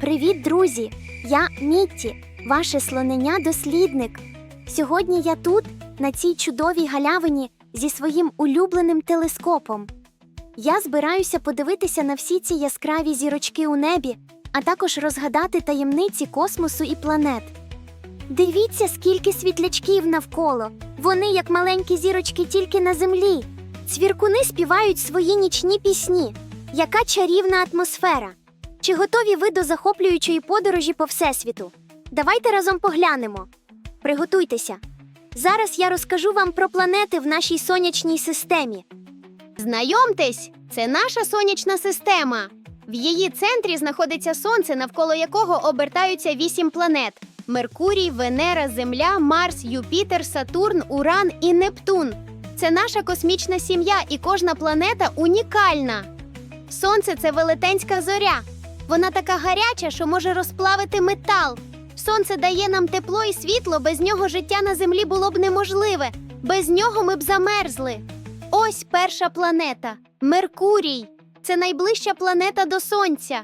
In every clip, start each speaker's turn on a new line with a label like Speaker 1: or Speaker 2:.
Speaker 1: Привіт, друзі! Я Мітті, ваше слоненя-дослідник. Сьогодні я тут, на цій чудовій галявині, зі своїм улюбленим телескопом. Я збираюся подивитися на всі ці яскраві зірочки у небі, а також розгадати таємниці космосу і планет. Дивіться, скільки світлячків навколо. Вони, як маленькі зірочки, тільки на землі. Цвіркуни співають свої нічні пісні. Яка чарівна атмосфера! Чи готові ви до захоплюючої подорожі по всесвіту? Давайте разом поглянемо. Приготуйтеся. Зараз я розкажу вам про планети в нашій сонячній системі.
Speaker 2: Знайомтесь, це наша сонячна система. В її центрі знаходиться сонце, навколо якого обертаються вісім планет: Меркурій, Венера, Земля, Марс, Юпітер, Сатурн, Уран і Нептун. Це наша космічна сім'я, і кожна планета унікальна. Сонце це велетенська зоря. Вона така гаряча, що може розплавити метал. Сонце дає нам тепло і світло, без нього життя на землі було б неможливе. Без нього ми б замерзли. Ось перша планета Меркурій. Це найближча планета до Сонця.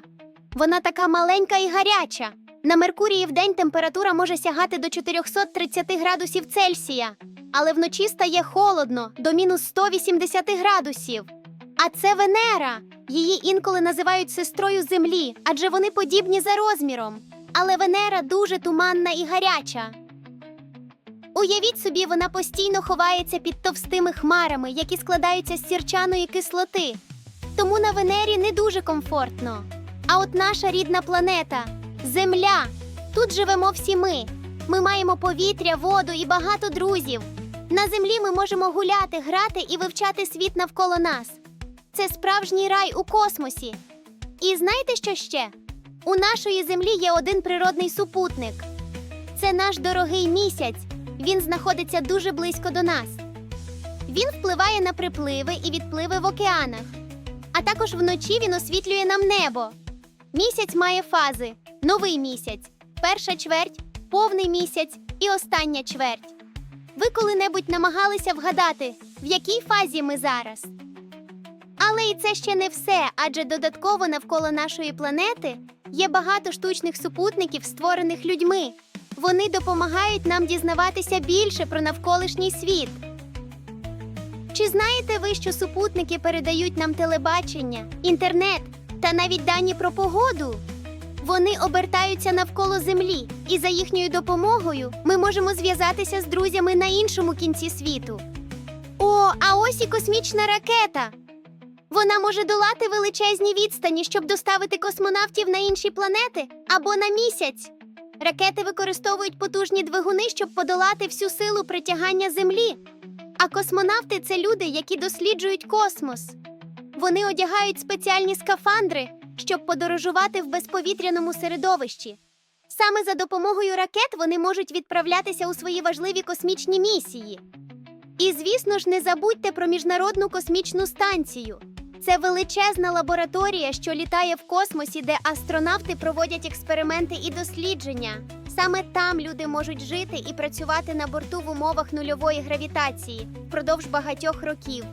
Speaker 2: Вона така маленька і гаряча. На Меркурії вдень температура може сягати до 430 градусів Цельсія, але вночі стає холодно до мінус 180 градусів. А це Венера. Її інколи називають сестрою Землі, адже вони подібні за розміром. Але Венера дуже туманна і гаряча. Уявіть собі, вона постійно ховається під товстими хмарами, які складаються з сірчаної кислоти. Тому на Венері не дуже комфортно. А от наша рідна планета Земля. Тут живемо всі ми. Ми маємо повітря, воду і багато друзів. На землі ми можемо гуляти, грати і вивчати світ навколо нас. Це справжній рай у космосі. І знаєте, що ще? У нашої землі є один природний супутник. Це наш дорогий місяць. Він знаходиться дуже близько до нас. Він впливає на припливи і відпливи в океанах. А також вночі він освітлює нам небо. Місяць має фази: новий місяць, перша чверть, повний місяць і остання чверть. Ви коли-небудь намагалися вгадати, в якій фазі ми зараз? Але і це ще не все, адже додатково навколо нашої планети є багато штучних супутників, створених людьми. Вони допомагають нам дізнаватися більше про навколишній світ. Чи знаєте ви, що супутники передають нам телебачення, інтернет та навіть дані про погоду? Вони обертаються навколо Землі, і за їхньою допомогою ми можемо зв'язатися з друзями на іншому кінці світу. О, а ось і космічна ракета. Вона може долати величезні відстані, щоб доставити космонавтів на інші планети або на місяць. Ракети використовують потужні двигуни, щоб подолати всю силу притягання Землі. А космонавти це люди, які досліджують космос. Вони одягають спеціальні скафандри, щоб подорожувати в безповітряному середовищі. Саме за допомогою ракет вони можуть відправлятися у свої важливі космічні місії. І, звісно ж, не забудьте про міжнародну космічну станцію. Це величезна лабораторія, що літає в космосі, де астронавти проводять експерименти і дослідження. Саме там люди можуть жити і працювати на борту в умовах нульової гравітації впродовж багатьох років.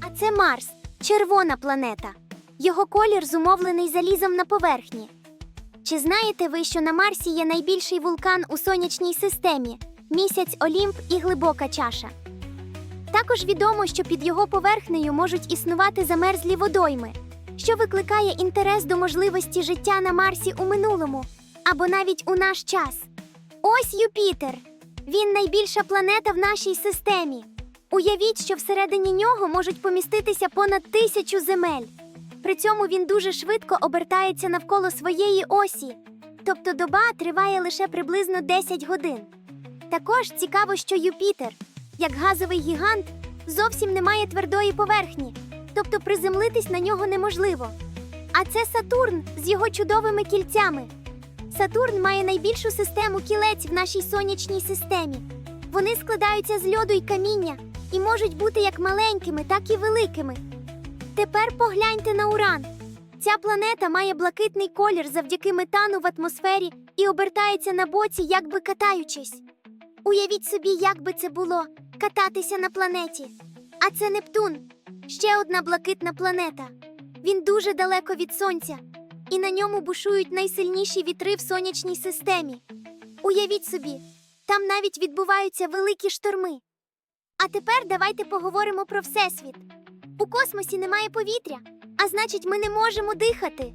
Speaker 1: А це Марс, червона планета. Його колір зумовлений залізом на поверхні. Чи знаєте ви, що на Марсі є найбільший вулкан у сонячній системі місяць Олімп і глибока чаша? Також відомо, що під його поверхнею можуть існувати замерзлі водойми, що викликає інтерес до можливості життя на Марсі у минулому або навіть у наш час. Ось Юпітер. Він найбільша планета в нашій системі. Уявіть, що всередині нього можуть поміститися понад тисячу земель. При цьому він дуже швидко обертається навколо своєї осі, тобто доба триває лише приблизно 10 годин. Також цікаво, що Юпітер, як газовий гігант, зовсім не має твердої поверхні, тобто приземлитись на нього неможливо. А це Сатурн з його чудовими кільцями. Сатурн має найбільшу систему кілець в нашій сонячній системі. Вони складаються з льоду й каміння і можуть бути як маленькими, так і великими. Тепер погляньте на Уран. Ця планета має блакитний колір завдяки метану в атмосфері і обертається на боці, якби катаючись. Уявіть собі, як би це було кататися на планеті. А це Нептун, ще одна блакитна планета. Він дуже далеко від сонця і на ньому бушують найсильніші вітри в сонячній системі. Уявіть собі, там навіть відбуваються великі шторми. А тепер давайте поговоримо про Всесвіт. У космосі немає повітря, а значить, ми не можемо дихати.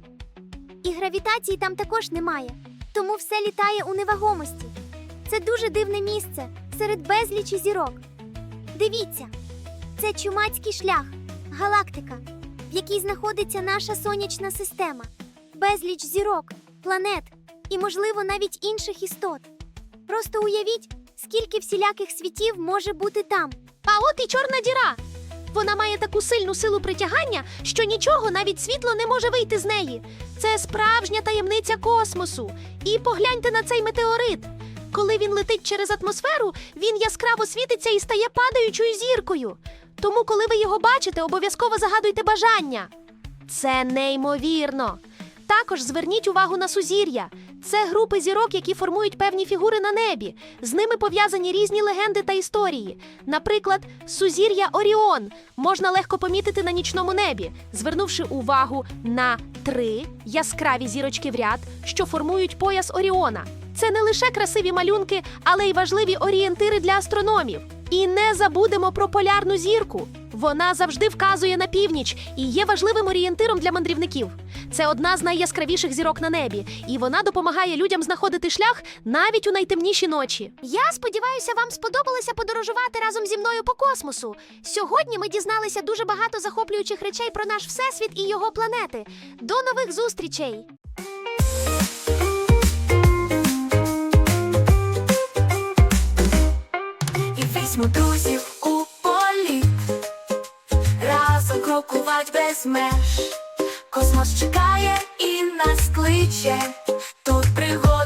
Speaker 1: І гравітації там також немає, тому все літає у невагомості. Це дуже дивне місце серед безлічі зірок. Дивіться, це чумацький шлях, галактика, в якій знаходиться наша сонячна система, безліч зірок, планет і, можливо, навіть інших істот. Просто уявіть, скільки всіляких світів може бути там.
Speaker 3: А от і чорна діра. Вона має таку сильну силу притягання, що нічого, навіть світло, не може вийти з неї. Це справжня таємниця космосу. І погляньте на цей метеорит. Коли він летить через атмосферу, він яскраво світиться і стає падаючою зіркою. Тому, коли ви його бачите, обов'язково загадуйте бажання. Це неймовірно. Також зверніть увагу на сузір'я. Це групи зірок, які формують певні фігури на небі. З ними пов'язані різні легенди та історії. Наприклад, сузір'я Оріон можна легко помітити на нічному небі, звернувши увагу на три яскраві зірочки в ряд, що формують пояс Оріона. Це не лише красиві малюнки, але й важливі орієнтири для астрономів. І не забудемо про полярну зірку. Вона завжди вказує на північ і є важливим орієнтиром для мандрівників. Це одна з найяскравіших зірок на небі, і вона допомагає людям знаходити шлях навіть у найтемніші ночі. Я сподіваюся, вам сподобалося подорожувати разом зі мною по космосу. Сьогодні ми дізналися дуже багато захоплюючих речей про наш всесвіт і його планети. До нових зустрічей!
Speaker 4: І візьму друзів у політ, разом крокувать без меж. Космос чекає і нас кличе, тут пригод